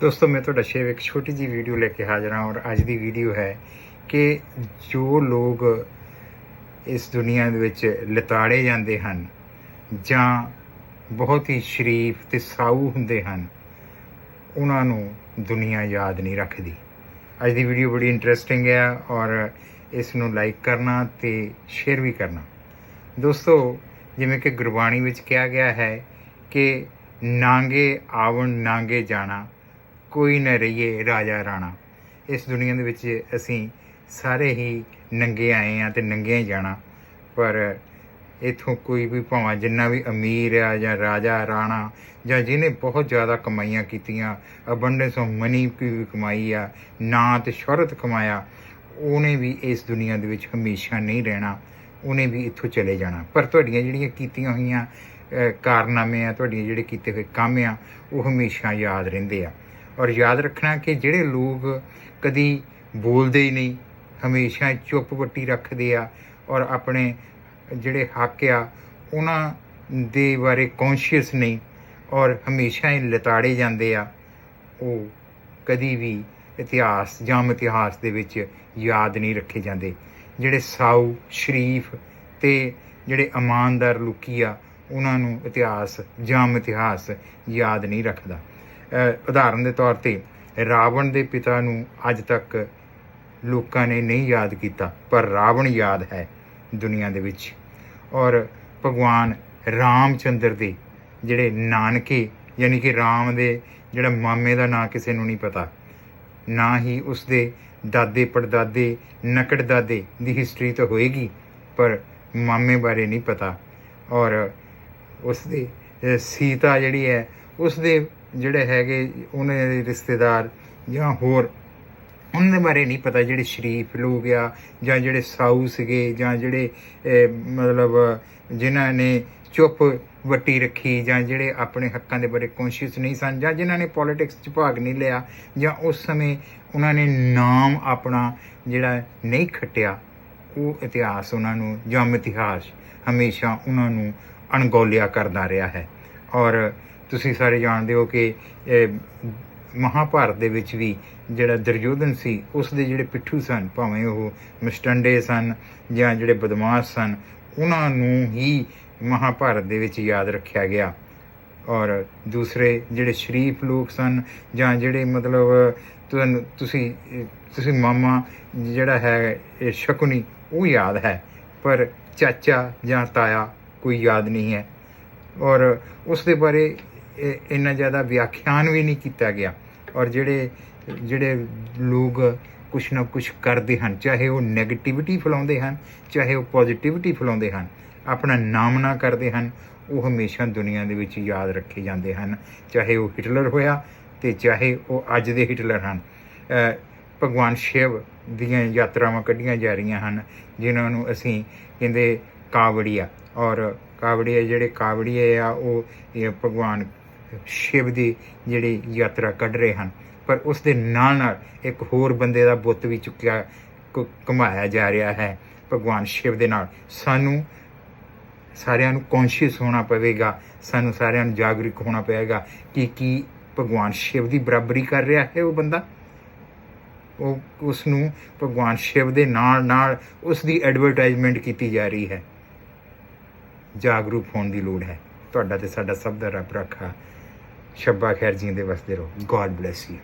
ਦੋਸਤੋ, ਮੈਂ ਤੁਹਾਡਾ ਸ਼ੇਵ ਇੱਕ ਛੋਟੀ ਜੀ ਵੀਡੀਓ ਲੈ ਕੇ ਹਾਜ਼ਰ ਹਾਂ ਔਰ ਅੱਜ ਦੀ ਵੀਡੀਓ ਹੈ ਕਿ ਜੋ ਲੋਕ ਇਸ ਦੁਨੀਆ ਦੇ ਵਿੱਚ ਲਤਾੜੇ ਜਾਂਦੇ ਹਨ ਜਾਂ ਬਹੁਤ ਹੀ ਸ਼ਰੀਫ ਤੇ ਸਾਊ ਹੁੰਦੇ ਹਨ, ਉਹਨਾਂ ਨੂੰ ਦੁਨੀਆ ਯਾਦ ਨਹੀਂ ਰੱਖਦੀ। ਅੱਜ ਦੀ ਵੀਡੀਓ ਬੜੀ ਇੰਟਰਸਟਿੰਗ ਹੈ ਔਰ ਇਸ ਨੂੰ ਲਾਈਕ ਕਰਨਾ ਤੇ ਸ਼ੇਅਰ ਵੀ ਕਰਨਾ। ਦੋਸਤੋ, ਜਿਵੇਂ ਕਿ ਗੁਰਬਾਣੀ ਵਿੱਚ ਕਿਹਾ ਗਿਆ ਹੈ ਕਿ ਨਾਂਗੇ ਆਵਣ, ਨਾਂਗੇ ਜਾਣਾ। ਕੋਈ ਨਾ ਰਹੀਏ ਰਾਜਾ ਰਾਣਾ। ਇਸ ਦੁਨੀਆ ਦੇ ਵਿੱਚ ਅਸੀਂ ਸਾਰੇ ਹੀ ਨੰਗੇ ਆਏ ਆ ਤੇ ਨੰਗੇ ਹੀ ਜਾਣਾ। ਪਰ ਇਥੋਂ ਕੋਈ ਵੀ ਭਾਵੇਂ ਜਿੰਨਾ ਵੀ ਅਮੀਰ ਆ ਜਾਂ ਰਾਜਾ ਰਾਣਾ ਜਾਂ ਜਿਹਨੇ ਬਹੁਤ ਜ਼ਿਆਦਾ ਕਮਾਈਆਂ ਕੀਤੀਆਂ ਅਬੰਡੈਂਸ ਆਫ ਮਨੀ ਵੀ ਕਮਾਈ ਆ, ਨਾਂ ਤੇ ਸ਼ੋਹਰਤ ਕਮਾਇਆ, ਉਹਨੇ ਵੀ ਇਸ ਦੁਨੀਆ ਦੇ ਵਿੱਚ ਹਮੇਸ਼ਾ ਨਹੀਂ ਰਹਿਣਾ। ਉਹਨੇ ਵੀ ਇੱਥੋਂ ਚਲੇ ਜਾਣਾ। ਪਰ ਤੁਹਾਡੀਆਂ ਜਿਹੜੀਆਂ ਕੀਤੀਆਂ ਹੋਈਆਂ ਕਾਰਨਾਮੇ ਆ, ਤੁਹਾਡੀਆਂ ਜਿਹੜੇ ਕੀਤੇ ਹੋਏ ਕੰਮ ਆ, ਉਹ ਹਮੇਸ਼ਾ ਯਾਦ ਰਹਿੰਦੇ ਆ। ਔਰ ਯਾਦ ਰੱਖਣਾ ਕਿ ਜਿਹੜੇ ਲੋਕ ਕਦੀ ਬੋਲਦੇ ਹੀ ਨਹੀਂ, ਹਮੇਸ਼ਾ ਚੁੱਪ ਵੱਟੀ ਰੱਖਦੇ ਆ ਔਰ ਆਪਣੇ ਜਿਹੜੇ ਹੱਕ ਆ, ਉਹਨਾਂ ਦੇ ਬਾਰੇ ਕੌਨਸ਼ੀਅਸ ਨਹੀਂ ਔਰ ਹਮੇਸ਼ਾ ਹੀ ਲਤਾੜੇ ਜਾਂਦੇ ਆ। ਉਹ ਕਦੀ ਵੀ ਇਤਿਹਾਸ ਜਾਂ ਇਤਿਹਾਸ ਦੇ ਵਿੱਚ ਯਾਦ ਨਹੀਂ ਰੱਖੇ ਜਾਂਦੇ। ਜਿਹੜੇ ਸਾਊ, ਸ਼ਰੀਫ ਤੇ ਜਿਹੜੇ ਇਮਾਨਦਾਰ ਲੋਕੀ ਆ, ਉਹਨਾਂ ਨੂੰ ਇਤਿਹਾਸ ਜਾਂ ਇਤਿਹਾਸ ਯਾਦ ਨਹੀਂ ਰੱਖਦਾ। ਉਦਾਹਰਨ ਦੇ ਤੌਰ ਤੇ ਰਾਵਣ ਦੇ ਪਿਤਾ ਨੂੰ ਅੱਜ ਤੱਕ ਲੋਕਾਂ ਨੇ ਨਹੀਂ ਯਾਦ ਕੀਤਾ, ਪਰ ਰਾਵਣ ਯਾਦ ਹੈ ਦੁਨੀਆ ਦੇ ਵਿੱਚ। ਔਰ ਭਗਵਾਨ ਰਾਮਚੰਦਰ ਦੇ ਜਿਹੜੇ ਨਾਨਕੇ, ਯਾਨੀ ਕਿ ਰਾਮ ਦੇ ਜਿਹੜਾ ਮਾਮੇ ਦਾ ਨਾਂ ਕਿਸੇ ਨੂੰ ਨਹੀਂ ਪਤਾ, ਨਾ ਹੀ ਉਸ ਦੇ ਦਾਦੇ ਪੜਦਾਦੇ, ਨਕੜ ਦਾਦੇ ਦੀ ਹਿਸਟਰੀ ਤਾਂ ਹੋਏਗੀ, ਪਰ ਮਾਮੇ ਬਾਰੇ ਨਹੀਂ ਪਤਾ। ਔਰ ਉਸ ਦੇ ਸੀਤਾ ਜਿਹੜੀ ਹੈ ਉਸ ਦੇ ਜਿਹੜੇ ਹੈਗੇ ਉਹਨਾਂ ਦੇ ਰਿਸ਼ਤੇਦਾਰ ਜਾਂ ਹੋਰ, ਉਹਨਾਂ ਦੇ ਬਾਰੇ ਨਹੀਂ ਪਤਾ ਜਿਹੜੇ ਸ਼ਰੀਫ ਲੋਕ ਆ ਜਾਂ ਜਿਹੜੇ ਸਾਊ ਸੀਗੇ ਜਾਂ ਜਿਹੜੇ ਮਤਲਬ ਜਿਨ੍ਹਾਂ ਨੇ ਚੁੱਪ ਵੱਟੀ ਰੱਖੀ ਜਾਂ ਜਿਹੜੇ ਆਪਣੇ ਹੱਕਾਂ ਦੇ ਬਾਰੇ ਕੌਨਸ਼ੀਅਸ ਨਹੀਂ ਸਨ ਜਾਂ ਜਿਨ੍ਹਾਂ ਨੇ ਪੋਲਿਟਿਕਸ 'ਚ ਭਾਗ ਨਹੀਂ ਲਿਆ ਜਾਂ ਉਸ ਸਮੇਂ ਉਹਨਾਂ ਨੇ ਨਾਮ ਆਪਣਾ ਜਿਹੜਾ ਨਹੀਂ ਖੱਟਿਆ, ਉਹ ਇਤਿਹਾਸ ਉਹਨਾਂ ਨੂੰ ਜਾਂ ਇਤਿਹਾਸ ਹਮੇਸ਼ਾ ਉਹਨਾਂ ਨੂੰ ਅਣਗੌਲਿਆ ਕਰਦਾ ਰਿਹਾ ਹੈ। ਔਰ ਤੁਸੀਂ ਸਾਰੇ ਜਾਣਦੇ ਹੋ ਕਿ ਇਹ ਮਹਾਭਾਰਤ ਦੇ ਵਿੱਚ ਵੀ ਜਿਹੜਾ ਦੁਰਯੋਧਨ ਸੀ ਉਸ ਦੇ ਜਿਹੜੇ ਪਿੱਠੂ ਸਨ, ਭਾਵੇਂ ਉਹ ਮਸਟੰਡੇ ਸਨ ਜਾਂ ਜਿਹੜੇ ਬਦਮਾਸ਼ ਸਨ, ਉਹਨਾਂ ਨੂੰ ਹੀ ਮਹਾਭਾਰਤ ਦੇ ਵਿੱਚ ਯਾਦ ਰੱਖਿਆ ਗਿਆ। ਔਰ ਦੂਸਰੇ ਜਿਹੜੇ ਸ਼ਰੀਫ ਲੋਕ ਸਨ ਜਾਂ ਜਿਹੜੇ ਮਤਲਬ ਤੁਹਾਨੂੰ ਤੁਸੀਂ ਤੁਸੀਂ ਮਾਮਾ ਜਿਹੜਾ ਹੈ, ਇਹ ਸ਼ਕੁਨੀ, ਉਹ ਯਾਦ ਹੈ, ਪਰ ਚਾਚਾ ਜਾਂ ਤਾਇਆ ਕੋਈ ਯਾਦ ਨਹੀਂ ਹੈ। ਔਰ ਉਸ ਦੇ ਬਾਰੇ ਇੰਨਾ ਜ਼ਿਆਦਾ ਵਿਆਖਿਆਨ ਵੀ ਨਹੀਂ ਕੀਤਾ ਗਿਆ। ਔਰ ਜਿਹੜੇ ਜਿਹੜੇ ਲੋਕ ਕੁਛ ਨਾ ਕੁਛ ਕਰਦੇ ਹਨ, ਚਾਹੇ ਉਹ 네ਗੇਟਿਵਿਟੀ ਫੈਲਾਉਂਦੇ ਹਨ, ਚਾਹੇ ਉਹ ਪੋਜ਼ਿਟਿਵਿਟੀ ਫੈਲਾਉਂਦੇ ਹਨ, ਆਪਣਾ ਨਾਮ ਨਾ ਕਰਦੇ ਹਨ, ਉਹ ਹਮੇਸ਼ਾ ਦੁਨੀਆ ਦੇ ਵਿੱਚ ਯਾਦ ਰੱਖੇ ਜਾਂਦੇ ਹਨ। ਚਾਹੇ ਉਹ ਹਿਟਲਰ ਹੋਇਆ ਤੇ ਚਾਹੇ ਉਹ ਅੱਜ ਦੇ ਹਿਟਲਰ ਹਨ। ਭਗਵਾਨ ਸ਼ਿਵ ਦੀਆਂ ਯਾਤਰਾਵਾਂ ਕੱਢੀਆਂ ਜਾ ਰਹੀਆਂ ਹਨ, ਜਿਨ੍ਹਾਂ ਨੂੰ ਅਸੀਂ ਕਹਿੰਦੇ ਕਾਵੜੀਆ। ਔਰ ਕਾਵੜੀਏ ਜਿਹੜੇ ਕਾਵੜੀਏ ਆ, ਉਹ ਭਗਵਾਨ ਸ਼ਿਵ ਦੀ ਜਿਹੜੀ ਯਾਤਰਾ ਕੱਢ ਰਹੇ ਹਨ। ਪਰ ਉਸ ਦੇ ਨਾਲ ਨਾਲ ਇੱਕ ਹੋਰ ਬੰਦੇ ਦਾ ਬੁੱਤ ਵੀ ਚੁੱਕਿਆ, ਕ- ਘੁਮਾਇਆ ਜਾ ਰਿਹਾ ਹੈ। ਭਗਵਾਨ ਸ਼ਿਵ ਦੇ ਨਾਲ। ਸਾਨੂੰ ਸਾਰਿਆਂ ਨੂੰ ਕੌਨਸ਼ੀਅਸ ਹੋਣਾ ਪਵੇਗਾ। ਸਾਨੂੰ ਸਾਰਿਆਂ ਨੂੰ ਜਾਗਰੂਕ ਹੋਣਾ ਪਵੇਗਾ ਕਿ ਕੀ ਭਗਵਾਨ ਸ਼ਿਵ ਦੀ ਬਰਾਬਰੀ ਕਰ ਰਿਹਾ ਹੈ ਉਹ ਬੰਦਾ। ਉਹ ਉਸ ਨੂੰ ਭਗਵਾਨ ਸ਼ਿਵ ਦੇ ਨਾਲ ਨਾਲ ਉਸ ਦੀ ਐਡਵਰਟਾਈਜ਼ਮੈਂਟ ਕੀਤੀ ਜਾ ਰਹੀ ਹੈ। ਜਾਗਰੂਕ ਹੋਣ ਦੀ ਲੋੜ ਹੈ। ਤੁਹਾਡਾ ਤੇ ਸਾਡਾ ਸਭ ਦਾ ਰੱਬ ਰੱਖਾ। ਸ਼ੱਬਾ ਖੈਰ ਜੀਂਦੇ ਵਸਦੇ ਰਹੋ। God bless you